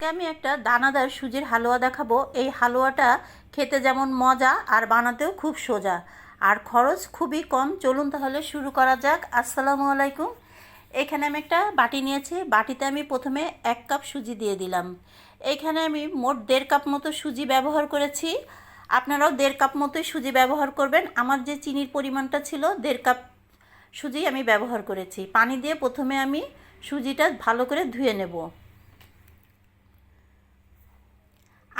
আজকে আমি একটা দানাদার সুজির হালুয়া দেখাবো। এই হালুয়াটা খেতে যেমন মজা আর বানাতেও খুব সোজা। আর খরচ খুবই কম। চলুন তাহলে শুরু করা যাক। আসসালামু আলাইকুম। এখানে আমি একটা বাটি নিয়েছি। বাটিতে আমি প্রথমে এক কাপ সুজি দিয়ে দিলাম। এখানে আমি মোট দেড় কাপ মতো সুজি ব্যবহার করেছি। আপনারাও দেড় কাপ মতোই সুজি ব্যবহার করবেন। আমার যে চিনির পরিমাণটা ছিল, দেড় কাপ সুজি আমি ব্যবহার করেছি। পানি দিয়ে প্রথমে আমি সুজিটা ভালো করে ধুয়ে নেব।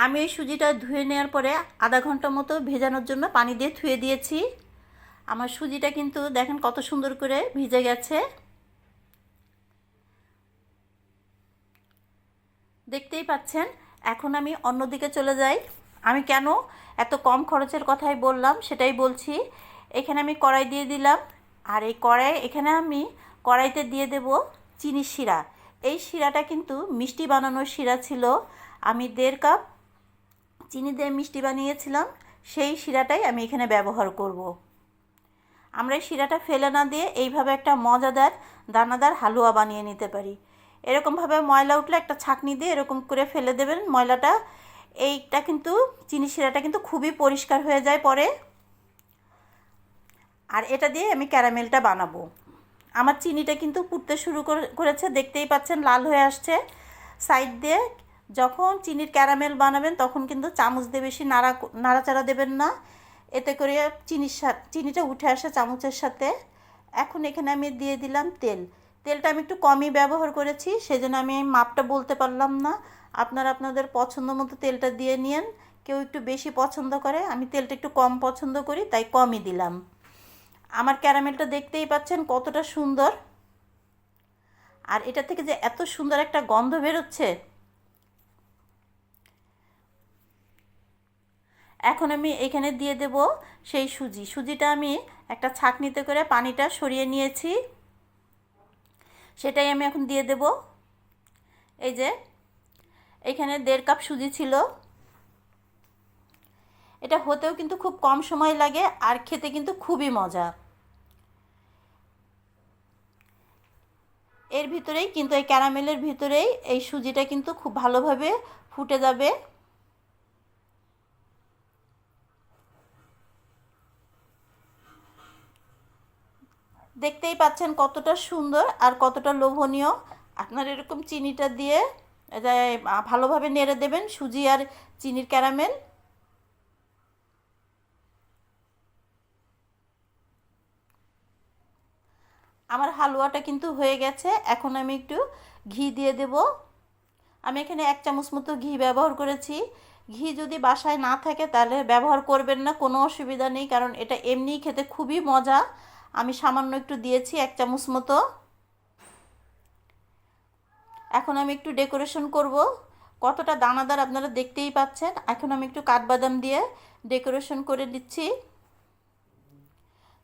আমি এই সুজিটা ধুয়ে নেওয়ার পরে আধা ঘণ্টা মতো ভেজানোর জন্য পানি দিয়ে ধুয়ে দিয়েছি। আমার সুজিটা কিন্তু দেখেন কত সুন্দর করে ভিজে গেছে। দেখতেই পাচ্ছেন, এখন আমি অন্যদিকে চলে যাই। আমি কেন এত কম খরচের কথাই বললাম, সেটাই বলছি। এখানে আমি কড়াই দিয়ে দিলাম, আর এই কড়াই, এখানে আমি কড়াইতে দিয়ে দেব চিনি শিরা। এই শিরাটা কিন্তু মিষ্টি বানানোর শিরা ছিল। আমি দেড় কাপ চিনি দিয়ে মিষ্টি বানিয়েছিলাম, সেই শিরাটাই আমি এখানে ব্যবহার করব। আমরা শিরাটা ফেলে না দিয়ে এইভাবে একটা মজাদার দানাদার হালুয়া বানিয়ে নিতে পারি। এরকমভাবে ময়লা উঠলে একটা ছাকনি দিয়ে এরকম করে ফেলে দেবেন ময়লাটা। এইটা কিন্তু, চিনি শিরাটা কিন্তু খুবই পরিষ্কার হয়ে যায় পরে। আর এটা দিয়ে আমি ক্যারামেলটা বানাবো। আমার চিনিটা কিন্তু পুড়তে শুরু করেছে, দেখতেই পাচ্ছেন, লাল হয়ে আসছে। সাইড দিয়ে যখন চিনির ক্যারামেল বানাবেন, তখন কিন্তু চামচ দিয়ে বেশি নাড়া নাড়াচাড়া দেবেন না। এতে করে চিনির সাথে চিনিটা উঠে আসে চামচের সাথে। এখন এখানে আমি দিয়ে দিলাম তেল। তেলটা আমি একটু কমই ব্যবহার করেছি, সেজন্য আমি মাপটা বলতে পারলাম না। আপনারা আপনাদের পছন্দ মতো তেলটা দিয়ে নিন কেউ একটু বেশি পছন্দ করে, আমি তেলটা একটু কম পছন্দ করি, তাই কমই দিলাম। আমার ক্যারামেলটা দেখতেই পাচ্ছেন কতটা সুন্দর। আর এটা থেকে যে এত সুন্দর একটা গন্ধ বেরোচ্ছে এখন আমি এখানে দিয়ে দেব সেই সুজি। সুজিটা আমি একটা ছাঁকনিতে করে পানিটা সরিয়ে নিয়েছি। সেটাই আমি এখন দিয়ে দেব। এই যে, এখানে দেড় কাপ সুজি ছিল। এটা হতেও কিন্তু খুব কম সময় লাগে আর খেতে কিন্তু খুবই মজা। এর ভিতরেই কিন্তু এই ক্যারামেলের ভিতরেই এই সুজিটা কিন্তু খুব ভালোভাবে ফুটে যাবে। দেখতেই পাচ্ছেন কতটা সুন্দর আর কতটা লোভনীয়। আপনার এরকম চিনিটা দিয়ে ভালোভাবে নেড়ে দেবেন সুজি আর চিনির ক্যারামেল। আমার হালুয়াটা কিন্তু হয়ে গেছে, এখন আমি একটু ঘি দিয়ে দেব। আমি এখানে এক চামচ মতো ঘি ব্যবহার করেছি। ঘি যদি বাসায় না থাকে তাহলে ব্যবহার করবেন না, কোনো অসুবিধা নেই, কারণ এটা এমনিই খেতে খুবই মজা। আমি সামান্য একটু দিয়েছি, এক চামচ মতো। এখন আমি একটু ডেকোরেশন করব। কতটা দানাদার আপনারা দেখতেই পাচ্ছেন। এখন আমি একটু কাঠবাদাম দিয়ে ডেকোরেশন করে দিচ্ছি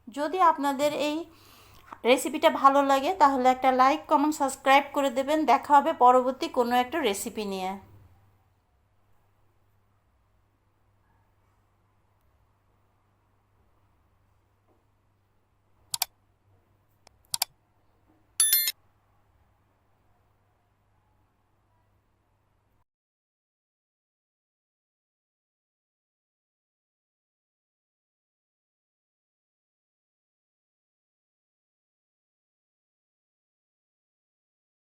যদি আপনাদের এই রেসিপিটা ভালো লাগে, তাহলে একটা লাইক, কমেন্ট, সাবস্ক্রাইব করে দেবেন। দেখা হবে পরবর্তী কোনো একটা রেসিপি নিয়ে।